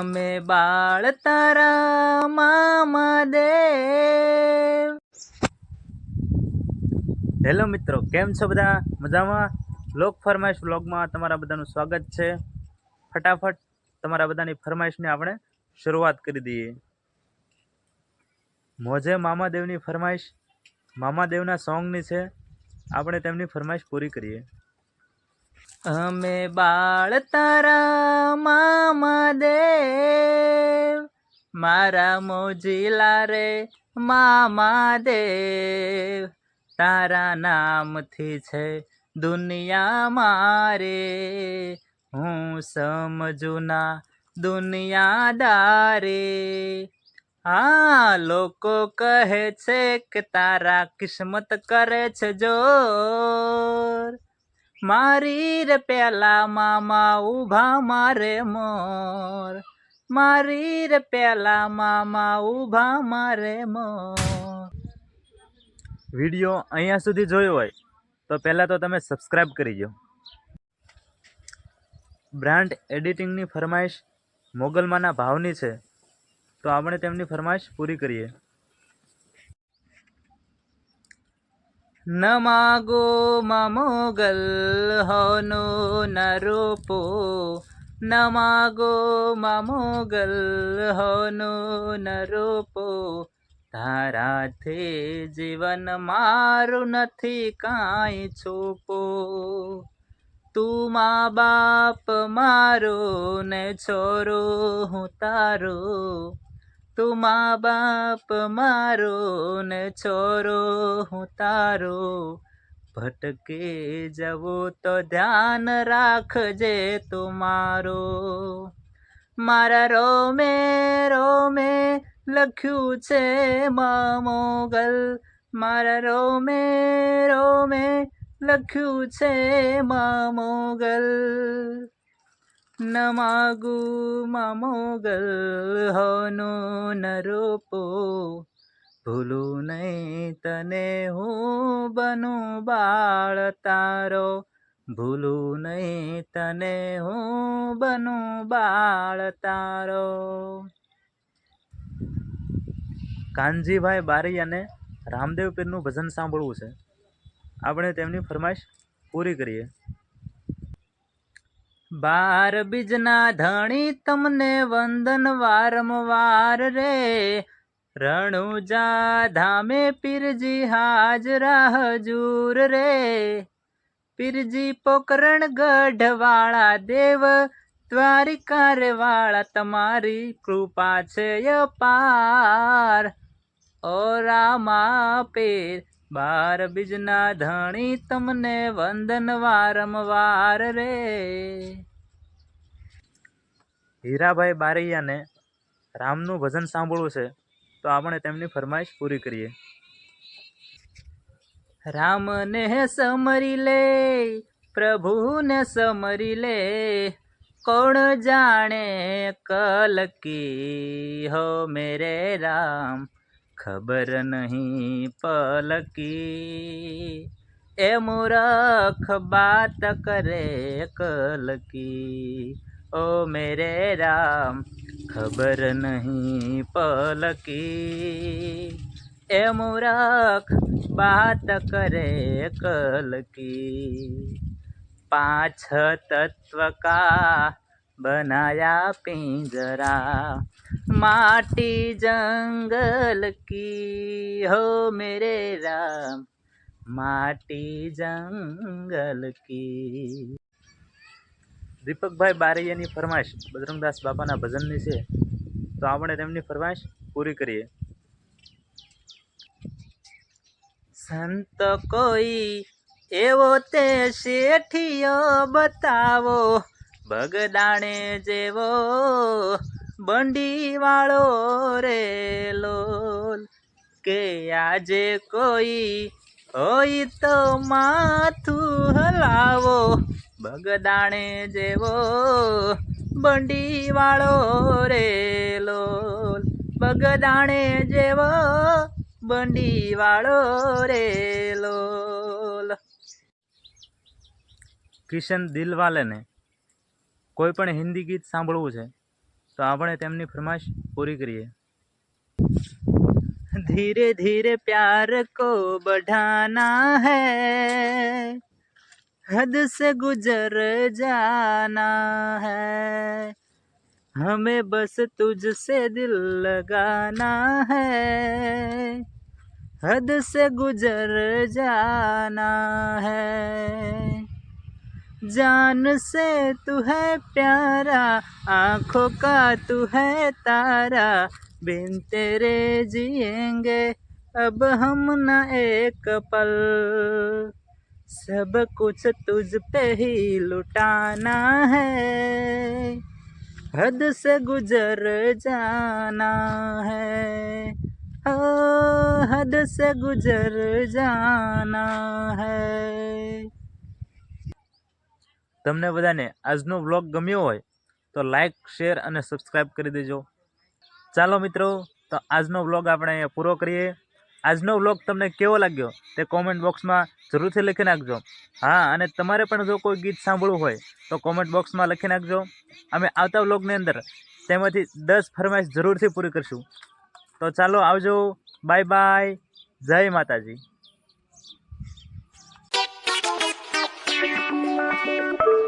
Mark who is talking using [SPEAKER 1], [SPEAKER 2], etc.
[SPEAKER 1] અમે બાળ તારા મામા દેવ. હેલો મિત્રો, કેમ છો બધા? મજામાં? લોક ફરમાઈશ વ્લોગમાં તમારા બધાનું સ્વાગત છે. ફટાફટ તમારા બધાની ફરમાઈશની આપણે શરૂઆત કરી દઈએ. મોજે મામાદેવની ફરમાઈશ. મામાદેવના સોંગની છે. આપણે તેમની ફરમાઈશ પૂરી કરીએ. અમે બાળ તારા મામા દેવ મારા મોજીલા રે મામા દેવ તારા નામથી છે દુનિયા મારે. હું સમજુ ના દુનિયાદારે હા લોકો કહે છે કે તારા કિસ્મત કરે છે જોર. મારી રે પેલા મામા ઊભા મારે મોર. મારી રે પેલા મામા ઊભા મારે મોર. વીડિયો અહીંયા સુધી જોયો હોય તો પહેલાં તો તમે સબસ્ક્રાઈબ કરી દો. બ્રાન્ડ એડિટિંગની ફરમાઈશ મોગલમાના ભાવની છે. તો આપણે તેમની ફરમાઈશ પૂરી કરીએ. હોનો ન રૂપો ન માગો મોગલ હોનો ન રૂપો તારાથી જીવન મારું નથી કાંઈ છૂપો તું મા બાપ મારો ને છોરો હું તારો તું મા બાપ મારો ને છોરો, હું તારો. ભટકે જવું તો ધ્યાન રાખજે તું મારો. મારા રોમે રોમે લખ્યું છે મોગલ મારા રોમે રોમે લખ્યું છે મોગલ મોગલ હોનું ન રૂપો ભૂલું નહીં તને હું બનું બાળ તારો ભૂલું નહીં તને હું બનું બાળ તારો કાનજીભાઈ બારી અને રામદેવ પીરનું ભજન સાંભળવું છે. આપણે તેમની ફરમાઈશ પૂરી કરીએ. બાર બીજના ધણી તમને વંદન વારંવાર રે. રણુજા ધામે પીરજી હાજરા હજૂર રે. પીરજી પોકરણ ગઢવાળા દેવ, દ્વારિકાર વાળા તમારી કૃપા છે અપાર. ઓ રામા પીર બાર બીજના ધણી તમને વંદન વારંવાર રે. હીરાભાઈ બારૈયાને રામનું ભજન સાંભળવું છે, તો આપણે તેમની ફરમાઈશ પૂરી કરીએ. રામને સમરી લે, પ્રભુને સમરી લે, કોણ જાણે કલકી હો મેરે રામ. ખબર નહીં પલકી એ મૂરખ બાત કરે કલકી ઓ મેરે રામ ખબર નહીં પલકી એ મૂરખ બાત કરે કલકી पाँच तत्व का बनाया पिंजरा माटी जंगल की हो मेरे राम माटी जंगल की દીપકભાઈ બારૈયાની ફરમાઈશ બજરંગદાસ બાપાના ભજનની છે તો આપણે તેમની ફરમાઈશ પૂરી કરીએ સંત કોઈ એવો તે શેઠિયો બતાવો બગદાણે જેવો બંડી વાળો રે લોલ, કે આજે કોઈ હોય તો માથું હલાવો, બગદાણે જેવો બંડી વાળો રે લોલ, બગદાણે જેવો બંડી વાળો રે લોલ. કિશન દિલવાલેને કોઈ પણ હિન્દી ગીત સાંભળવું છે? તો આપણે તેમની ફરમાઈશ પૂરી કરીએ धीरे धीरे प्यार को बढ़ाना है हद से गुजर जाना है हमें बस तुझसे दिल लगाना है हद से गुजर जाना है जान से तू है प्यारा, आँखों का तू है तारा। बिन तेरे जिएँगे, अब हम न एक पल। सब कुछ तुझ पे ही लुटाना है, हद से गुजर जाना है। ओ, हद से गुजर जाना है। તમને બધાને આજનો વ્લોગ ગમ્યો હોય તો લાઈક, શેર અને સબસ્ક્રાઈબ કરી દેજો. ચાલો મિત્રો, તો આજનો વ્લોગ આપણે અહીંયા પૂરો કરીએ. આજનો વ્લોગ તમને કેવો લાગ્યો તે કોમેન્ટ બોક્સમાં જરૂરથી લખી નાખજો. હા, અને તમારે પણ જો કોઈ ગીત સાંભળવું હોય તો કોમેન્ટ બોક્સમાં લખી નાખજો. અમે આવતા વ્લોગની અંદર તેમાંથી દસ ફરમાઈશ જરૂરથી પૂરી કરશું. તો ચાલો આવજો. બાય બાય જય માતાજી.
[SPEAKER 2] thank you